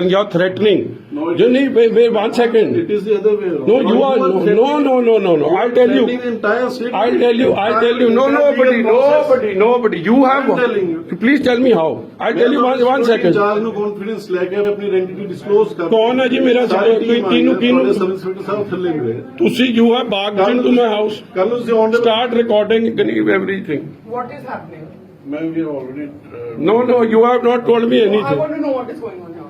and you're threatening. No, it you is- need, wait, wait one second. It is the other way around. No, you are, no, threatening- no, no, no, no, no. I'll tell you. threatening the entire city. I'll tell you, I'll tell you. No, Entire nobody, legal process. nobody, nobody. You have. I'm telling you. Please tell me how. I'll tell you one, one second. ਚਾਰ ਨੂੰ confidence ਲੈ ਕੇ ਆਪਣੀ ਆਇਡੈਂਟੀ disclose ਕਰ ਕੌਣ ਹੈ ਜੀ ਮੇਰਾ ਸਾਰੀ sir- team ਆ ਕਿਹਨੂੰ- ਗਈ, ਕਿਹਨੂੰ- ਤੁਹਾਡੇ ਸਬ ਇੰਸਪੈਕਟਰ ਸਾਹਿਬ ਥੱਲੇ ਗਏ ਤੁਸੀਂ you have barged into my house. ਕੱਲ ਨੂੰ ਤੁਸੀਂ ਆਨ Start recording everything. What is happening? ਮੈਂ ਵੀ already No, no, you have not told me I anything. want to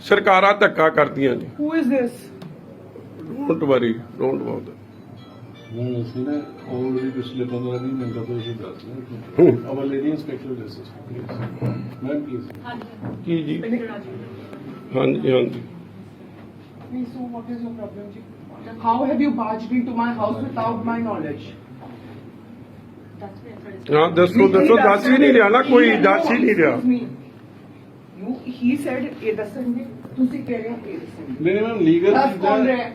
ਸਰਕਾਰਾਂ ਧੱਕਾ ਕਰਦੀਆਂ ਨੇ Who is this? Don't worry don't about ਨਹੀਂ ਅਸੀਂ ਨਾ ਆਲਰੇਡੀ ਪਿਛਲੇ 15 ਦਿਨ ਮਿੰਟਾਂ ਤੋਂ ਇਹ ਦੱਸ ਹੂੰ। ਜੀ ਹਾਂਜੀ ਹਾਂਜੀ Please, so what is your problem, ji? How have you barged into my house without my knowledge? ਹਾਂ ਦੱਸੋ ਦੱਸੋ ਦੱਸ ਹੀ ਨਹੀਂ ਰਿਹਾ ਨਾ ਕੋਈ ਦੱਸ ਹੀ ਨਹੀਂ ਰਿਹਾ Excuse me. You, he said, ਇਹ ਦੱਸਣਗੇ ਤੁਸੀਂ ਕਹਿ ਰਹੇ ਹੋ ਇਹ ਦੱਸਣਗੇ ਨਹੀਂ ਨਹੀਂ ਮੈਮ ਲੀਗਲ ਦੱਸ ਕੌਣ ਰਿਹਾ ਹੈ?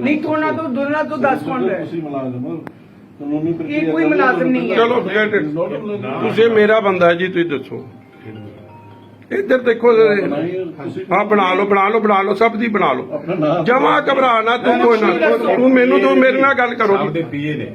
ਨਹੀਂ ਥੋੜਾ ਤੋਂ ਦੋਨਾਂ ਤੋਂ ਦੱਸ ਕੌਣ ਰਿਹਾ ਹੈ? ਤੁਸੀਂ ਮੁਲਾਜ਼ਮ ਹੋ ਕਾਨੂੰਨੀ ਪ੍ਰਕਿਰਿਆ ਕੋਈ ਹੋ, ਮੁਲਾਜ਼ਮ ਨਹੀਂ ਹੈ। ਚਲੋ forget it. ਤੁਸੀਂ ਮੇਰਾ ਬੰਦਾ ਹੈ ਜੀ ਤੁਸੀਂ ਦੱਸੋ ਇੱਧਰ ਦੇਖੋ ਜ਼ਰਾ। ਹਾਂ ਬਣਾ ਲਓ ਬਣਾ ਲਓ ਬਣਾ ਲਓ ਸਭ ਦੀ ਬਣਾ ਲਓ ਆਪਣਾ ਨਾਮ ਜਮਾ ਘਬਰਾ ਨਾ ਤੂੰ ਕੋਈ ਨਾ ਤੂੰ ਮੈਨੂੰ ਤੂੰ ਮੇਰੇ ਨਾਲ ਗੱਲ ਕਰੋ ਜੀ। ਪੀਏ ਨੇ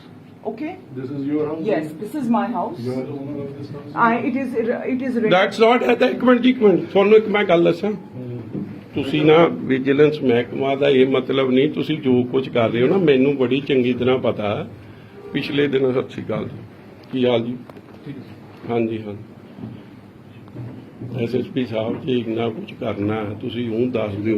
Okay. This is your house Yes, this is my house. You are the owner of this house I. It is. It is. That's not at ਇੱਕ ਮਿੰਟ ਜੀ ਇੱਕ ਮਿੰਟ ਤੁਹਾਨੂੰ ਇੱਕ ਮੈਂ ਗੱਲ ਦੱਸਾਂ ਤੁਸੀਂ ਨਾ ਵਿਜੀਲੈਂਸ ਮਹਿਕਮਾ ਦਾ ਇਹ ਮਤਲਬ ਨਹੀਂ ਤੁਸੀਂ ਜੋ ਕੁਝ ਕਰ ਰਹੇ ਹੋ ਨਾ ਮੈਨੂੰ ਬੜੀ ਚੰਗੀ ਤਰ੍ਹਾਂ ਪਤਾ ਹੈ ਪਿਛਲੇ ਦਿਨ ਸਤਿ ਸ਼੍ਰੀ ਅਕਾਲ ਕੀ ਹਾਲ ਜੀ ਹਾਂਜੀ ਹਾਂ ਐਸਐਸਪੀ ਸਾਹਿਬ ਜੀ ਇੰਨਾ ਕੁਝ ਕਰਨਾ ਹੈ, ਤੁਸੀਂ ਉਹ ਦੱਸ ਦਿਓ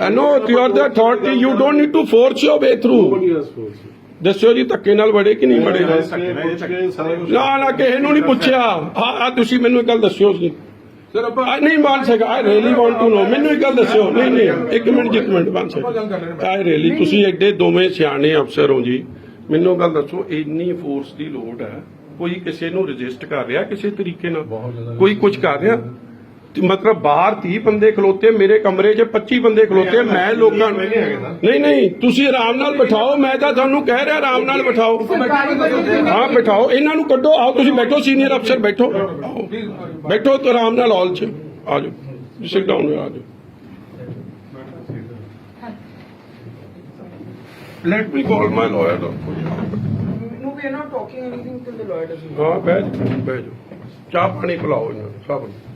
I know you are the authority you don't need to force your way through nobody has force ਦੱਸਿਓ ਜੀ ਧੱਕੇ ਨਾਲ ਵੜੇ ਕਿ ਨਹੀਂ ਵੜੇ? ਨਾ ਨਾ ਕਿਸੇ ਨੂੰ ਨਹੀਂ ਪੁੱਛਿਆ। ਆ ਆ ਤੁਸੀਂ ਮੈਨੂੰ ਇੱਕ ਗੱਲ ਦੱਸਿਓ ਜੀ। ਸਰ ਆਪਾਂ ਨਹੀਂ ਬਣ ਸਕਾ I really want to know ਮੈਨੂੰ ਇੱਕ ਗੱਲ ਦੱਸਿਓ। ਨਹੀਂ ਨਹੀਂ ਇੱਕ ਮਿੰਟ ਜੀ, ਇੱਕ ਮਿੰਟ ਬਣ ਸਕਾ ਆਈ ਰੀਲੀ ਤੁਸੀਂ ਐਡੇ ਦੋਵੇਂ ਸਿਆਣੇ ਅਫਸਰ ਹੋ ਜੀ। ਮੈਨੂੰ ਗੱਲ ਦੱਸੋ ਇੰਨੀ ਫੋਰਸ ਦੀ ਲੋੜ ਹੈ। ਕੋਈ ਕਿਸੇ ਨੂੰ ਰਜਿਸਟ ਕਰ ਰਿਹਾ ਕਿਸੇ ਤਰੀਕੇ ਨਾਲ? ਕੋਈ ਕੁਝ ਕਰ ਰਿਹਾ? ਮਤਲਬ ਬਾਹਰ 30 ਬੰਦੇ ਖਲੋਤੇ ਮੇਰੇ ਕਮਰੇ 'ਚ 25 ਬੰਦੇ ਖਲੋਤੇ ਮੈਂ ਲੋਕਾਂ ਨੂੰ ਨਹੀਂ ਨਹੀਂ ਤੁਸੀਂ ਆਰਾਮ ਨਾਲ ਬਿਠਾਓ ਮੈਂ ਤਾਂ ਤੁਹਾਨੂੰ ਕਹਿ ਰਿਹਾ ਆਰਾਮ ਨਾਲ ਬਿਠਾਓ। ਹਾਂ ਬਿਠਾਓ ਇਹਨਾਂ ਨੂੰ ਕੱਢੋ ਆਓ ਤੁਸੀਂ ਬੈਠੋ ਸੀਨੀਅਰ ਅਫਸਰ ਬੈਠੋ। ਬੈਠੋ ਤੇ ਆਰਾਮ ਨਾਲ ਹਾਲ 'ਚ। ਆ ਜਾਓ ਸਿਟ ਡਾਊਨ ਆ ਜਾਓ। Let me call my lawyer No, we are not talking anything till the lawyer doesn't. ਹਾਂ ਜਾ ਚਾਹ ਪਾਣੀ ਪਿਲਾਓ ਇਹਨਾਂ ਨੂੰ ਸਭ ਨੂੰ।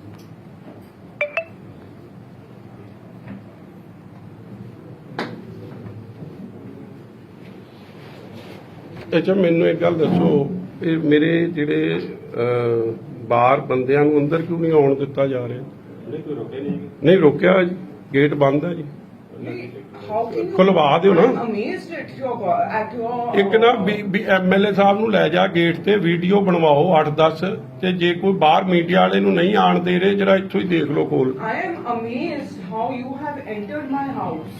ਅੱਛਾ ਮੈਨੂੰ ਇੱਕ ਗੱਲ ਦੱਸੋ ਇਹ ਮੇਰੇ ਜਿਹੜੇ ਅਹ, ਬਾਹਰ ਬੰਦਿਆਂ ਨੂੰ ਅੰਦਰ ਕਿਉਂ ਨਹੀਂ ਆਉਣ ਦਿੱਤਾ ਜਾ ਰਿਹਾ ਨਹੀਂ ਕੋਈ ਰੋਕੇ ਨਹੀਂ ਨਹੀਂ ਰੋਕਿਆ ਜੀ ਗੇਟ ਬੰਦ ਹੈ ਜੀ How can you? ਖੁਲਵਾ ਦਿਓ ਨਾ I'm amazed at your at your. ਇੱਕ ਨਾ ਐਮਐਲਏ ਸਾਹਿਬ ਨੂੰ ਲੈ ਜਾ ਗੇਟ ਤੇ ਵੀਡੀਓ ਬਣਵਾਓ 8-10 ਤੇ ਜੇ ਕੋਈ ਬਾਹਰ ਮੀਡੀਆ ਵਾਲੇ ਨੂੰ ਨਹੀਂ ਆਣ ਦੇ ਰਹੇ ਜਰਾ ਇੱਥੋਂ ਹੀ ਦੇਖ ਲਓ ਕੋਲ I am amazed how you have entered my house